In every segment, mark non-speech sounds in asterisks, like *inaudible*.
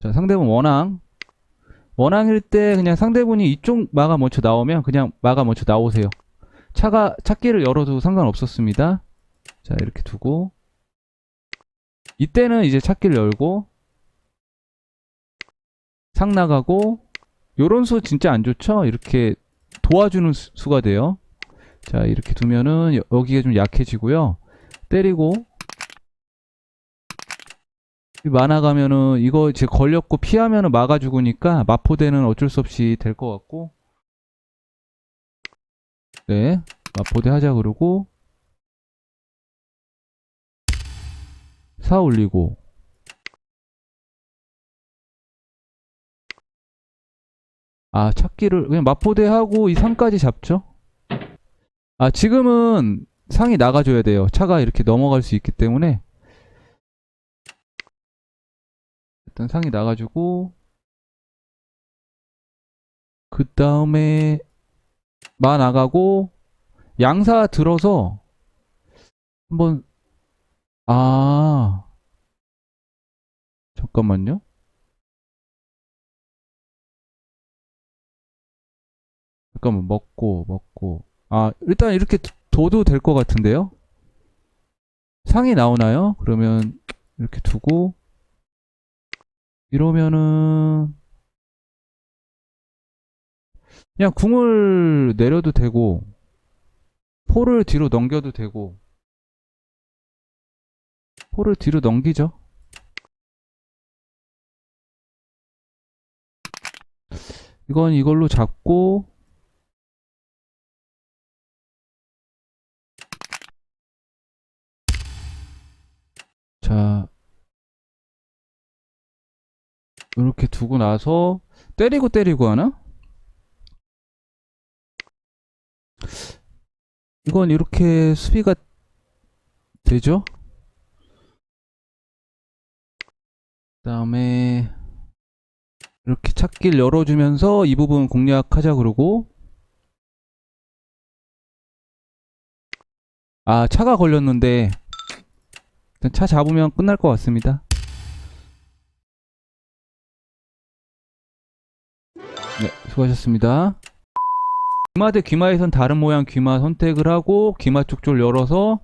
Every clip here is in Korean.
자, 상대분 원앙. 원앙일 때 그냥 상대분이 이쪽 마가 먼저 나오면 그냥 마가 먼저 나오세요. 차가, 찾기를 열어도 상관없었습니다. 자, 이렇게 두고. 이때는 이제 찾기를 열고. 상 나가고. 요런 수 진짜 안 좋죠? 이렇게 도와주는 수- 수가 돼요. 자, 이렇게 두면은 여- 여기가 좀 약해지고요. 때리고. 이 만화 가면은 이거 이제 걸렸고 피하면은 막아 죽으니까 마포대는 어쩔 수 없이 될 것 같고. 네. 마포대 하자 그러고. 사 올리고. 아, 찾기를 그냥 마포대 하고 이 상까지 잡죠. 아, 지금은 상이 나가줘야 돼요. 차가 이렇게 넘어갈 수 있기 때문에. 일단 상이 나가지고. 그 다음에, 마 나가고, 양사 들어서, 한번, 아, 잠깐만요. 잠깐만, 먹고, 먹고. 아, 일단 이렇게 둬- 둬도 될 것 같은데요? 상이 나오나요? 그러면 이렇게 두고 이러면은 그냥 궁을 내려도 되고 포를 뒤로 넘겨도 되고 포를 뒤로 넘기죠. 이건 이걸로 잡고 자, 이렇게 두고 나서 때리고 때리고 하나? 이건 이렇게 수비가 되죠? 그 다음에 이렇게 찾기를 열어주면서 이 부분 공략하자 그러고 아 차가 걸렸는데 일단 차 잡으면 끝날 것 같습니다. 네, 수고하셨습니다. 귀마 대 귀마에선 다른 모양 귀마 선택을 하고 귀마 쪽줄 열어서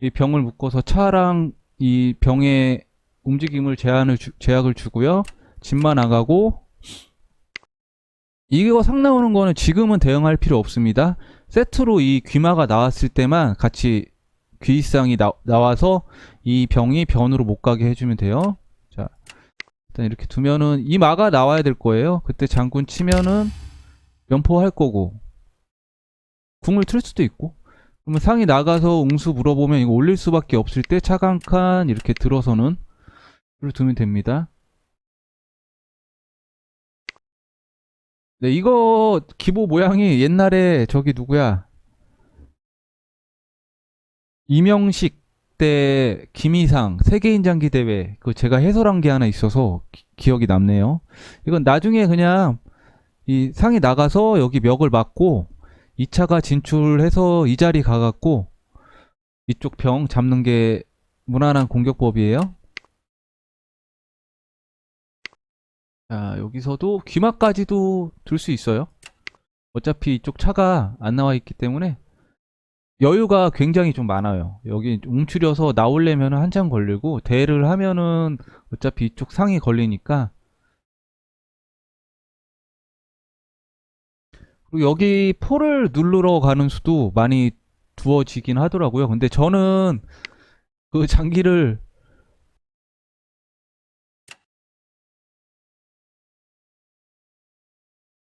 이 병을 묶어서 차랑 이 병의 움직임을 제한을 주- 제약을 주고요. 집만 나가고 이거 상 나오는 거는 지금은 대응할 필요 없습니다. 세트로 이 귀마가 나왔을 때만 같이 귀이상이 나, 나와서 이 병이 변으로 못 가게 해주면 돼요. 자, 일단 이렇게 두면은 이 마가 나와야 될 거예요. 그때 장군 치면은 연포할 거고 궁을 틀 수도 있고 그러면 상이 나가서 웅수 물어보면 이거 올릴 수밖에 없을 때 차강 칸 이렇게 들어서는 를 두면 됩니다. 네, 이거 기보 모양이 옛날에 저기 누구야? 이명식 때 김이상 세계인장기 대회 그 제가 해설한 게 하나 있어서 기, 억이 남네요. 이건 나중에 그냥 이 상이 나가서 여기 멱을 맞고 2차가 진출해서 이 자리 가갖고 이쪽 병 잡는 게 무난한 공격법이에요. 자, 여기서도 귀마까지도 들 수 있어요. 어차피 이쪽 차가 안 나와 있기 때문에 여유가 굉장히 좀 많아요. 여기 웅추려서 나오려면 한참 걸리고 대를 하면은 어차피 이쪽 상이 걸리니까 그리고 여기 포를 누르러 가는 수도 많이 두어지긴 하더라고요. 근데 저는 그 장기를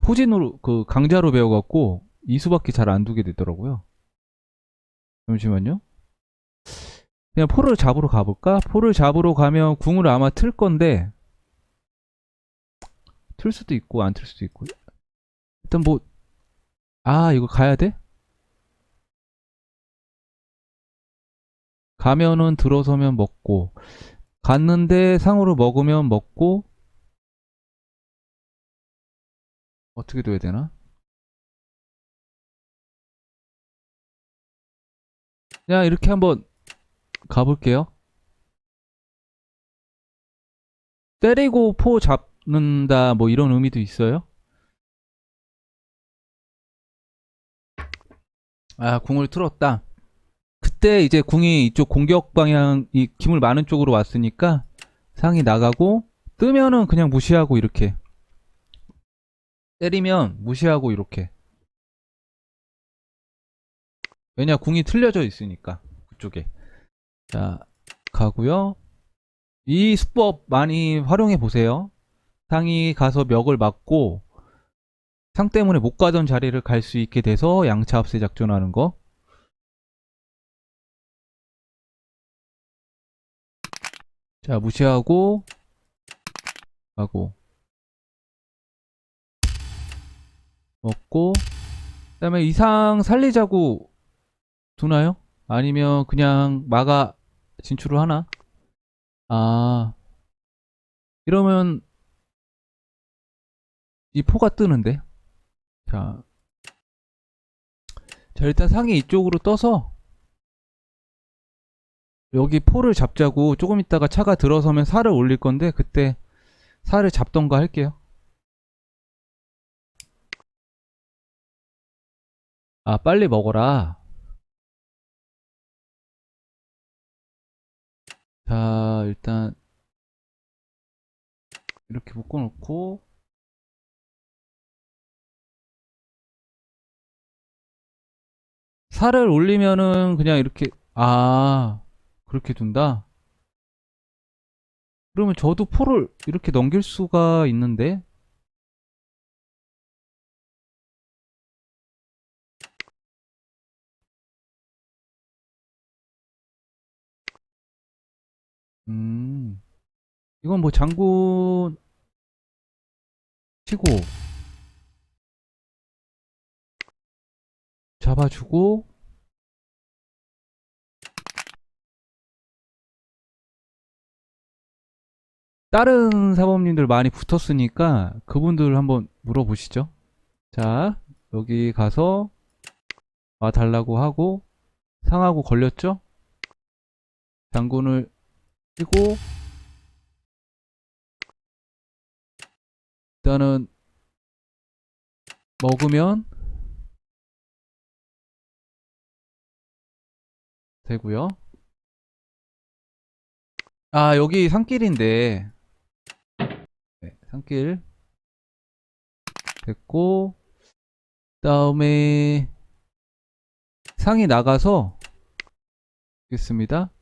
포진으로 그 강자로 배워갖고 이수밖에 잘 안 두게 되더라고요. 잠시만요. 그냥 포를 잡으러 가볼까? 포를 잡으러 가면 궁을 아마 틀 건데 틀 수도 있고 안 틀 수도 있고 일단 뭐 아 이거 가야 돼? 가면은 들어서면 먹고 갔는데 상으로 먹으면 먹고 어떻게 둬야 되나? 그냥 이렇게 한번 가볼게요. 때리고 포 잡는다 뭐 이런 의미도 있어요. 아, 궁을 틀었다. 그때 이제 궁이 이쪽 공격 방향이 기물 많은 쪽으로 왔으니까 상이 나가고 뜨면은 그냥 무시하고 이렇게 때리면 무시하고 이렇게 왜냐 궁이 틀려져 있으니까 그쪽에. 자 가고요. 이 수법 많이 활용해 보세요. 상이 가서 멱을 맞고 상 때문에 못 가던 자리를 갈 수 있게 돼서 양차 합세 작전하는 거. 자, 무시하고, 하고, 먹고, 그 다음에 이상 살리자고 두나요? 아니면 그냥 마가 진출을 하나? 아, 이러면 이 포가 뜨는데? 자, 자, 일단 상이 이쪽으로 떠서 여기 포를 잡자고 조금 있다가 차가 들어서면 살을 올릴 건데 그때 살을 잡던가 할게요. 아, 빨리 먹어라. 자, 일단 이렇게 묶어놓고 살을 올리면은 그냥 이렇게 아 그렇게 둔다? 그러면 저도 포를 이렇게 넘길 수가 있는데 음 이건 뭐 장군 치고 잡아주고 다른 사범님들 많이 붙었으니까 그분들 한번 물어보시죠. 자, 여기 가서 와달라고 하고 상하고 걸렸죠? 장군을 치고 일단은 먹으면 되고요. 아, 여기 산길인데 네, 산길 됐고 다음에 상이 나가서 있습니다.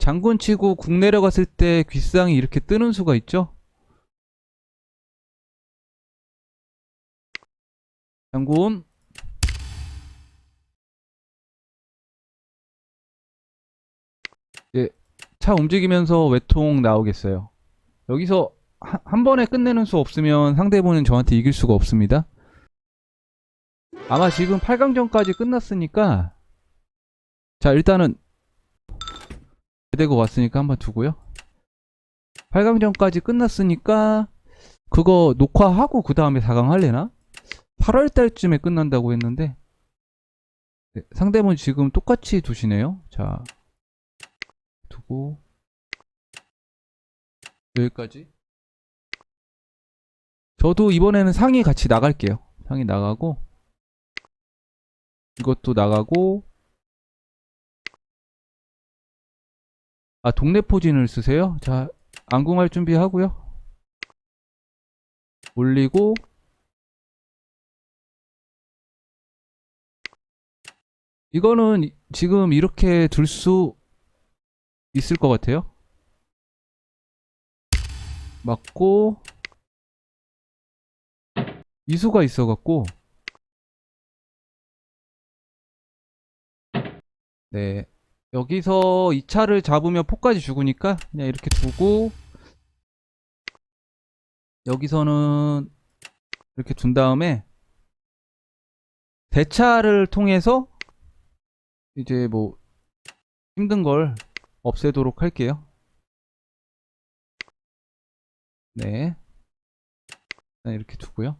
장군 치고 국 내려갔을 때 귓상이 이렇게 뜨는 수가 있죠. 장군 예, 차 움직이면서 외통 나오겠어요. 여기서 한, 한 번에 끝내는 수 없으면 상대분은 저한테 이길 수가 없습니다. 아마 지금 8강전까지 끝났으니까 자 일단은 대고 왔으니까 한번 두고요. 8강전까지 끝났으니까 그거 녹화하고 그 다음에 4강 할래나? 8월 달쯤에 끝난다고 했는데 네, 상대분 지금 똑같이 두시네요. 자 두고 여기까지 저도 이번에는 상이 같이 나갈게요. 상이 나가고 이것도 나가고 아 동네 포진을 쓰세요? 자 안궁할 준비하고요. 올리고 이거는 이- 지금 이렇게 둘 수 있을 것 같아요. 맞고 이수가 있어 갖고 네 여기서 이 차를 잡으면 포까지 죽으니까 그냥 이렇게 두고 여기서는 이렇게 둔 다음에 대차를 통해서 이제 뭐 힘든 걸 없애도록 할게요. 네. 이렇게 두고요.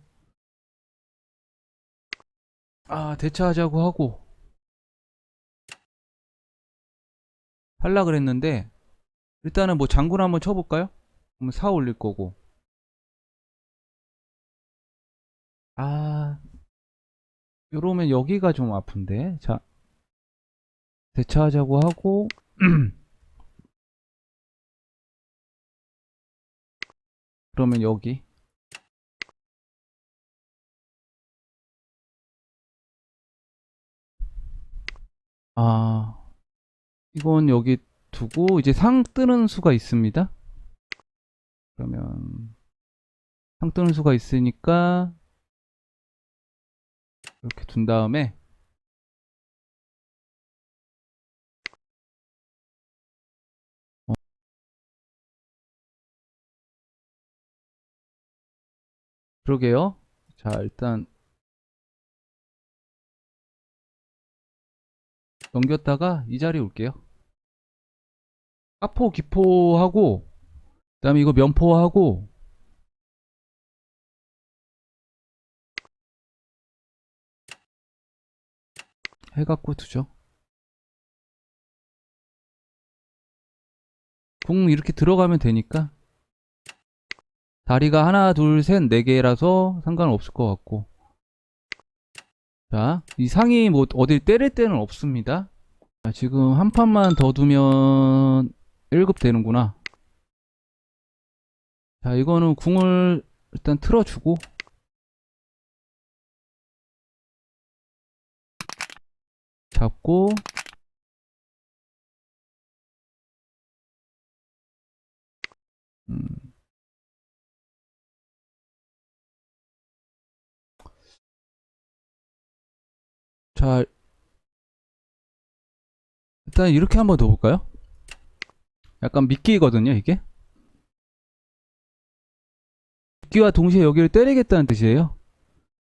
아, 대차하자고 하고 할라 그랬는데 일단은 뭐 장군 한번 쳐볼까요? 그러면 4 올릴 거고. 아, 이러면 여기가 좀 아픈데. 자, 대처하자고 하고, *clears throat* 그러면 여기. 아, 이건 여기 두고, 이제 상 뜨는 수가 있습니다. 그러면, 상 뜨는 수가 있으니까, 이렇게 둔 다음에, 어. 그러게요. 자, 일단, 넘겼다가 이 자리에 올게요. 까포 기포하고, 그 다음에 이거 면포하고, 해갖고 두죠. 궁 이렇게 들어가면 되니까. 다리가 하나, 둘, 셋, 네 개라서 상관없을 것 같고. 자, 이 상이 뭐 어딜 때릴 데는 없습니다. 자, 지금 한 판만 더 두면 1급 되는구나. 자, 이거는 궁을 일단 틀어주고. 잡고. 자, 일단 이렇게 한번 더 볼까요? 약간 미끼거든요, 이게. 미끼와 동시에 여기를 때리겠다는 뜻이에요.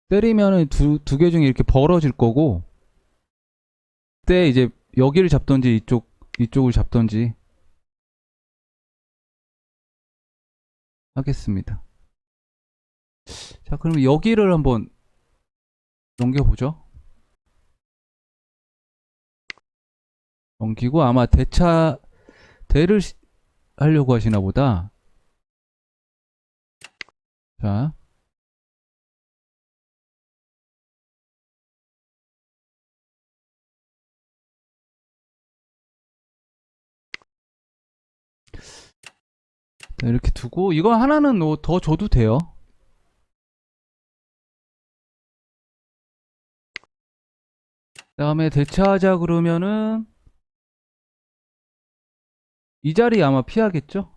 때리면은 두, 두 개 중에 이렇게 벌어질 거고, 그때 이제 여기를 잡던지 이쪽, 이쪽을 잡던지 하겠습니다. 자, 그러면 여기를 한번 넘겨보죠. 넘기고 아마 대차 대를 시- 하려고 하시나 보다. 자. 자, 이렇게 두고 이거 하나는 뭐더 줘도 돼요. 그 다음에 대차하자 그러면은 이 자리 아마 피하겠죠?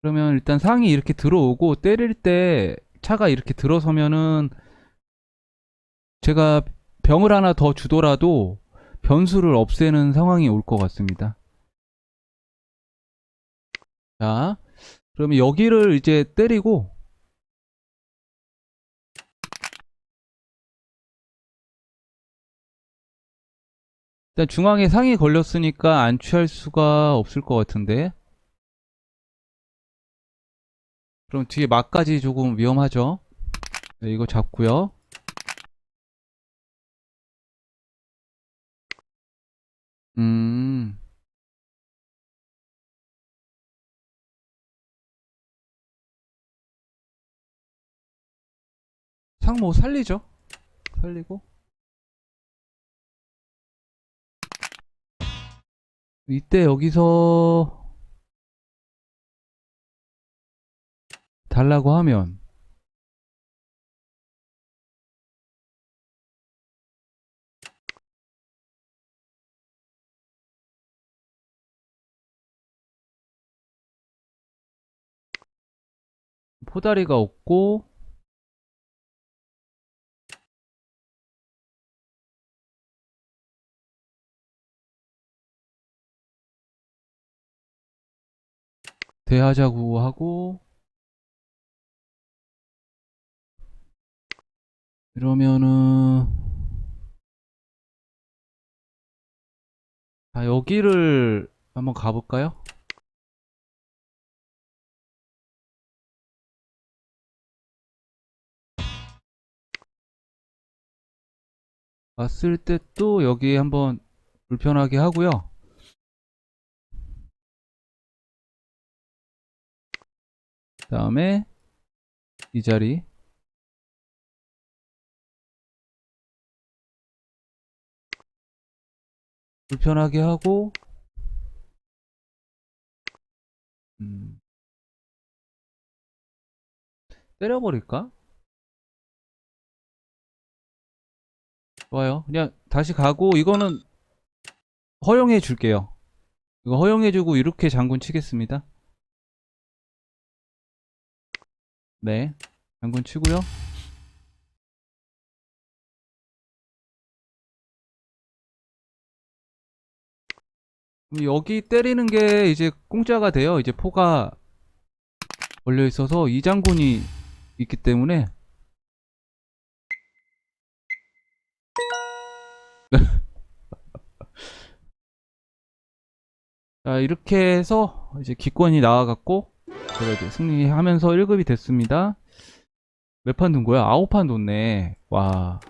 그러면 일단 상이 이렇게 들어오고 때릴 때 차가 이렇게 들어서면은 제가 병을 하나 더 주더라도 변수를 없애는 상황이 올 것 같습니다. 자, 그러면 여기를 이제 때리고 일단 중앙에 상이 걸렸으니까 안 취할 수가 없을 것 같은데. 그럼 뒤에 막까지 조금 위험하죠? 네, 이거 잡고요. 음. 상뭐 살리죠? 살리고 이때 여기서 달라고 하면 포다리가 없고 대하자고 하고 이러면은 자 여기를 한번 가볼까요? 왔을 때 또 여기 한번 불편하게 하고요. 그 다음에 이 자리 불편하게 하고 음. 때려버릴까? 좋아요. 그냥 다시 가고 이거는 허용해 줄게요. 이거 허용해 주고 이렇게 장군 치겠습니다. 네. 장군 치고요. 여기 때리는 게 이제 공짜가 돼요. 이제 포가 걸려 있어서 이 장군이 있기 때문에 *laughs* 자 이렇게 해서 이제 기권이 나와갖고 제가 이제 승리하면서 1급이 됐습니다. 몇 판 돈 거야? 9판 뒀네. 와.